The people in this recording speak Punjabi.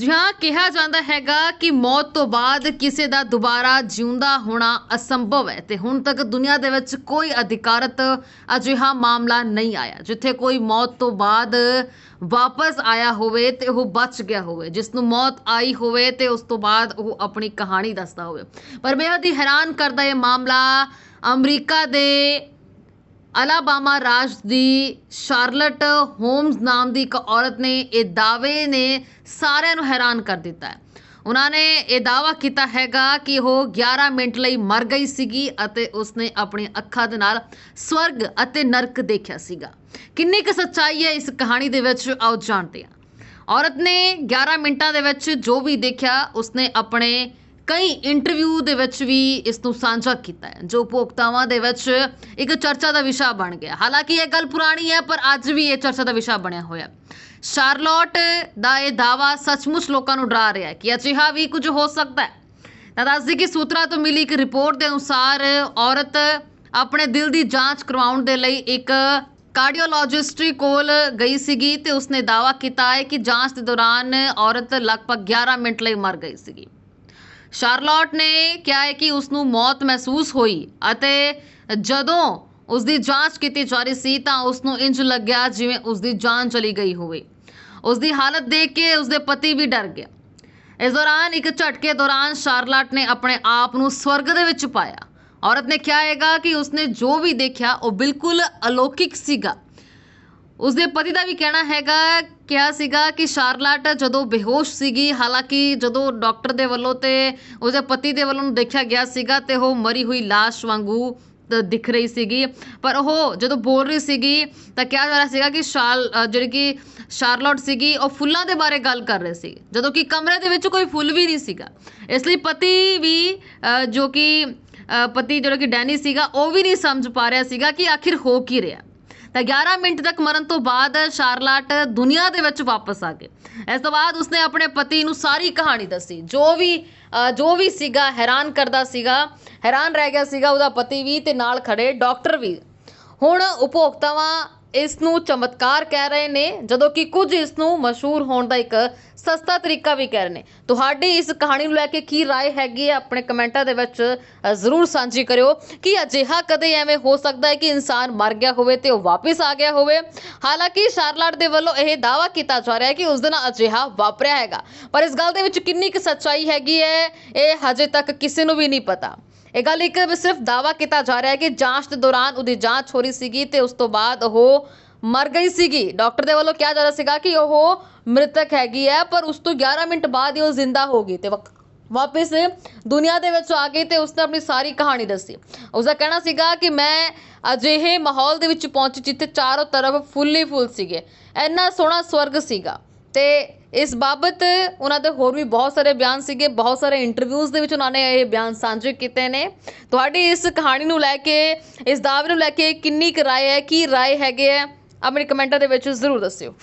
ਜੀ ਹਾਂ ਕਿਹਾ ਜਾਂਦਾ ਹੈਗਾ ਕਿ ਮੌਤ ਤੋਂ ਬਾਅਦ ਕਿਸੇ ਦਾ ਦੁਬਾਰਾ ਜਿਉਂਦਾ ਹੋਣਾ ਅਸੰਭਵ ਹੈ ਤੇ ਹੁਣ ਤੱਕ ਦੁਨੀਆ ਦੇ ਵਿੱਚ ਕੋਈ ਅਧਿਕਾਰਤ ਅਜਿਹਾ ਮਾਮਲਾ ਨਹੀਂ ਆਇਆ, ਜਿੱਥੇ ਕੋਈ ਮੌਤ ਤੋਂ ਬਾਅਦ ਵਾਪਸ ਆਇਆ ਹੋਵੇ ਤੇ ਉਹ ਬਚ ਗਿਆ ਹੋਵੇ, ਜਿਸ ਨੂੰ ਮੌਤ ਆਈ ਹੋਵੇ ਤੇ ਉਸ ਤੋਂ ਬਾਅਦ ਉਹ ਆਪਣੀ ਕਹਾਣੀ ਦੱਸਦਾ ਹੋਵੇ। ਪਰ ਬੇਹੱਦ ਹੀ ਹੈਰਾਨ ਕਰਦਾ ਇਹ ਮਾਮਲਾ ਅਮਰੀਕਾ ਦੇ ਅਲਾਬਾਮਾ ਰਾਜ ਦੀ ਸ਼ਾਰਲਟ ਹੋਮਸ ਨਾਮ ਦੀ ਇੱਕ ਔਰਤ ਨੇ ਇਹ ਦਾਅਵੇ ਨੇ ਸਾਰਿਆਂ ਨੂੰ ਹੈਰਾਨ ਕਰ ਦਿੱਤਾ ਹੈ। ਉਹਨਾਂ ਨੇ ਇਹ ਦਾਅਵਾ ਕੀਤਾ ਹੈਗਾ ਕਿ ਉਹ 11 ਮਿੰਟ ਲਈ ਮਰ ਗਈ ਸੀਗੀ ਅਤੇ ਉਸਨੇ ਆਪਣੀ ਅੱਖਾਂ ਦੇ ਨਾਲ ਸਵਰਗ ਅਤੇ ਨਰਕ ਦੇਖਿਆ ਸੀਗਾ। ਕਿੰਨੀ ਕੁ ਸੱਚਾਈ ਹੈ ਇਸ ਕਹਾਣੀ ਦੇ ਵਿੱਚ? ਆਓ ਜਾਣਦੇ ਹਾਂ। ਔਰਤ ਨੇ 11 ਮਿੰਟਾਂ ਦੇ ਵਿੱਚ ਜੋ ਵੀ ਦੇਖਿਆ, ਉਸਨੇ ਆਪਣੇ ਕਈ ਇੰਟਰਵਿਊ ਦੇ ਵਿੱਚ ਵੀ ਇਸ ਨੂੰ ਸਾਂਝਾ ਕੀਤਾ ਹੈ, ਜੋ ਉਪਭੋਗਤਾਵਾਂ ਦੇ ਵਿੱਚ ਇੱਕ ਚਰਚਾ ਦਾ ਵਿਸ਼ਾ ਬਣ ਗਿਆ। ਹਾਲਾਂਕਿ ਇਹ ਗੱਲ ਪੁਰਾਣੀ ਹੈ, ਪਰ ਅੱਜ ਵੀ ਇਹ ਚਰਚਾ ਦਾ ਵਿਸ਼ਾ ਬਣਿਆ ਹੋਇਆ ਸ਼ਾਰਲੋਟ ਦਾ ਇਹ ਦਾਵਾ ਸੱਚਮੁੱਚ ਲੋਕਾਂ ਨੂੰ ਡਰਾ ਰਿਹਾ ਹੈ ਕਿ ਅਜਿਹਾ ਵੀ ਕੁਝ ਹੋ ਸਕਦਾ ਹੈ। ਤਾਂ ਦੱਸਦੀ ਕਿ ਸੂਤਰਾਂ ਤੋਂ ਮਿਲੀ ਇੱਕ ਰਿਪੋਰਟ ਦੇ ਅਨੁਸਾਰ ਔਰਤ ਆਪਣੇ ਦਿਲ ਦੀ ਜਾਂਚ ਕਰਵਾਉਣ ਦੇ ਲਈ ਇੱਕ ਕਾਰਡੀਓਲੋਜਿਸਟ ਕੋਲ ਗਈ ਸੀਗੀ ਤੇ ਉਸਨੇ ਦਾਵਾ ਕੀਤਾ ਹੈ ਕਿ ਜਾਂਚ ਦੇ ਦੌਰਾਨ ਔਰਤ ਲਗਭਗ 11 ਮਿੰਟ ਲਈ ਮਰ ਗਈ ਸੀਗੀ। ਸ਼ਾਰਲੋਟ ਨੇ ਕਿਹਾ ਹੈ ਕਿ ਉਸ ਨੂੰ ਮੌਤ ਮਹਿਸੂਸ ਹੋਈ ਅਤੇ ਜਦੋਂ ਉਸ ਦੀ ਜਾਂਚ ਕੀਤੀ ਜਾ ਰਹੀ ਸੀ ਤਾਂ ਉਸ ਨੂੰ ਇੰਜ ਲੱਗਿਆ ਜਿਵੇਂ ਉਸ ਦੀ ਜਾਨ ਚਲੀ ਗਈ ਹੋਵੇ। ਉਸ ਦੀ ਹਾਲਤ ਦੇਖ ਕੇ ਉਸ ਦੇ ਪਤੀ ਵੀ ਡਰ ਗਿਆ। ਇਸ ਦੌਰਾਨ ਇੱਕ ਝਟਕੇ ਦੌਰਾਨ ਸ਼ਾਰਲਟ ਨੇ ਆਪਣੇ ਆਪ ਨੂੰ ਸਵਰਗ ਦੇ ਵਿੱਚ ਪਾਇਆ। ਔਰਤ ਨੇ ਕਿਹਾ ਹੈਗਾ ਕਿ ਉਸਨੇ ਜੋ ਵੀ ਦੇਖਿਆ ਉਹ ਬਿਲਕੁਲ ਅਲੌਕਿਕ ਸੀਗਾ। ਉਸਦੇ ਪਤੀ ਦਾ ਵੀ ਕਹਿਣਾ ਹੈਗਾ, ਕਿਹਾ ਸੀਗਾ ਕਿ ਸ਼ਾਰਲਟ ਜਦੋਂ ਬੇਹੋਸ਼ ਸੀਗੀ, ਹਾਲਾਂਕਿ ਜਦੋਂ ਡਾਕਟਰ ਦੇ ਵੱਲੋਂ ਤੇ ਉਸਦੇ ਪਤੀ ਦੇ ਵੱਲੋਂ ਦੇਖਿਆ ਗਿਆ ਸੀਗਾ ਤੇ ਉਹ ਮਰੀ ਹੋਈ লাশ ਵਾਂਗੂ ਦਿਖ ਰਹੀ ਸੀਗੀ। ਪਰ ਉਹ ਜਦੋਂ ਬੋਲ ਰਹੀ ਸੀਗੀ ਤਾਂ ਕਿਹਾ ਜਾ ਰਿਹਾ ਸੀਗਾ ਕਿ ਸ਼ਾਲ ਜਿਹੜੀ ਕਿ ਸ਼ਾਰਲੋਟ ਸੀਗੀ, ਉਹ ਫੁੱਲਾਂ ਦੇ ਬਾਰੇ ਗੱਲ ਕਰ ਰਹੇ ਸੀ। ਜਦੋਂ ਕਿ ਕਮਰੇ ਦੇ ਵਿੱਚ ਕੋਈ ਫੁੱਲ ਵੀ ਨਹੀਂ ਸੀਗਾ। ਇਸ ਲਈ ਪਤੀ ਵੀ ਜੋ ਕਿ ਪਤੀ ਜਿਹੜਾ ਕਿ ਡੈਨੀ ਸੀਗਾ, ਉਹ ਵੀ ਨਹੀਂ ਸਮਝ ਪਾ ਰਿਹਾ ਸੀਗਾ ਕਿ ਆਖਿਰ ਹੋ ਕੀ ਰਿਹਾ। ਤਾਂ 11 ਮਿੰਟ ਤੱਕ ਮਰਨ ਤੋਂ ਬਾਅਦ ਸ਼ਾਰਲਾਟ ਦੁਨੀਆ ਦੇ ਵਿੱਚ ਵਾਪਸ ਆ ਗਏ। ਇਸ ਤੋਂ ਬਾਅਦ ਉਸਨੇ ਆਪਣੇ ਪਤੀ ਨੂੰ ਸਾਰੀ ਕਹਾਣੀ ਦੱਸੀ। ਜੋ ਵੀ ਜੋ ਵੀ ਸੀਗਾ, ਹੈਰਾਨ ਕਰਦਾ ਸੀਗਾ, ਹੈਰਾਨ ਰਹਿ ਗਿਆ ਸੀਗਾ ਉਹਦਾ ਪਤੀ ਵੀ ਤੇ ਨਾਲ ਖੜੇ ਡਾਕਟਰ ਵੀ। ਹੁਣ ਉਪਭੋਗਤਾਵਾਂ ਇਸ ਨੂੰ ਚਮਤਕਾਰ ਕਹਿ ਰਹੇ ਨੇ ਜਦੋਂ ਕਿ ਕੁਝ ਇਸ ਨੂੰ ਮਸ਼ਹੂਰ ਹੋਣ ਦਾ ਇੱਕ ਸਸਤਾ ਤਰੀਕਾ ਵੀ ਕਹਿ ਰਹੇ ਨੇ ਤੁਹਾਡੀ ਇਸ ਕਹਾਣੀ ਨੂੰ ਲੈ ਕੇ ਕੀ رائے ਹੈਗੀ ਹੈ ਆਪਣੇ ਕਮੈਂਟਾਂ ਦੇ ਵਿੱਚ ਅ, ਜ਼ਰੂਰ ਸਾਂਝੀ ਕਰਿਓ ਕਿ ਅਜਿਹਾ ਕਦੇ ਐਵੇਂ ਹੋ ਸਕਦਾ ਹੈ ਕਿ ਇਨਸਾਨ ਮਰ ਗਿਆ ਹੋਵੇ ਤੇ ਉਹ ਵਾਪਸ ਆ ਗਿਆ ਹੋਵੇ ਹਾਲਾਂਕਿ ਸ਼ਾਰਲਟ ਦੇ ਵੱਲੋਂ ਇਹ ਦਾਅਵਾ ਕੀਤਾ ਜਾ ਰਿਹਾ ਹੈ ਕਿ ਉਸ ਦਿਨ ਅਜਿਹਾ ਵਾਪਰਿਆ ਹੈਗਾ ਪਰ ਇਸ ਗੱਲ ਦੇ ਵਿੱਚ ਕਿੰਨੀ ਕੁ ਸੱਚਾਈ ਹੈਗੀ ਹੈ ਇਹ ਹਜੇ ਤੱਕ ਕਿਸੇ ਨੂੰ ਵੀ ਨਹੀਂ ਪਤਾ ਇਹ ਗੱਲ ਇੱਕ ਸਿਰਫ ਦਾਵਾ ਕੀਤਾ ਜਾ ਰਿਹਾ ਹੈ ਕਿ ਜਾਂਚ ਦੇ ਦੌਰਾਨ ਉਹਦੀ ਜਾਂਚ ਹੋ ਰਹੀ ਸੀਗੀ ਤੇ ਉਸ ਤੋਂ ਬਾਅਦ ਉਹ ਮਰ ਗਈ ਸੀਗੀ। ਡਾਕਟਰ ਦੇ ਵੱਲੋਂ ਕਿਹਾ ਜਾ ਰਿਹਾ ਸੀਗਾ ਕਿ ਉਹ ਮ੍ਰਿਤਕ ਹੈਗੀ ਹੈ, ਪਰ ਉਸ ਤੋਂ 11 ਮਿੰਟ ਬਾਅਦ ਹੀ ਉਹ ਜ਼ਿੰਦਾ ਹੋ ਗਈ ਤੇ ਵਕ- ਵਾਪਸ ਦੁਨੀਆ ਦੇ ਵਿੱਚ ਆ ਗਈ ਤੇ ਉਸਨੇ ਆਪਣੀ ਸਾਰੀ ਕਹਾਣੀ ਦੱਸੀ। ਉਸਦਾ ਕਹਿਣਾ ਸੀਗਾ ਕਿ ਮੈਂ ਅਜਿਹੇ ਮਾਹੌਲ ਦੇ ਵਿੱਚ ਪਹੁੰਚੀ ਜਿੱਥੇ ਚਾਰੋਂ ਤਰਫ ਫੁੱਲ ਹੀ ਫੁੱਲ ਸੀਗੇ। ਇੰਨਾ ਸੋਹਣਾ ਸਵਰਗ ਸੀਗਾ। ਅਤੇ ਇਸ ਬਾਬਤ ਉਹਨਾਂ ਦੇ ਹੋਰ ਵੀ ਬਹੁਤ ਸਾਰੇ ਬਿਆਨ ਸੀਗੇ, ਬਹੁਤ ਸਾਰੇ ਇੰਟਰਵਿਊਜ਼ ਦੇ ਵਿੱਚ ਉਹਨਾਂ ਨੇ ਇਹ ਬਿਆਨ ਸਾਂਝੇ ਕੀਤੇ ਨੇ। ਤੁਹਾਡੀ ਇਸ ਕਹਾਣੀ ਨੂੰ ਲੈ ਕੇ, ਇਸ ਦਾਅਵੇ ਨੂੰ ਲੈ ਕੇ ਕਿੰਨੀ ਕੁ ਰਾਏ ਹੈ, ਕੀ ਰਾਏ ਹੈਗੇ ਹੈ ਆਪਣੇ ਕਮੈਂਟਾਂ ਦੇ ਵਿੱਚ ਜ਼ਰੂਰ ਦੱਸਿਓ।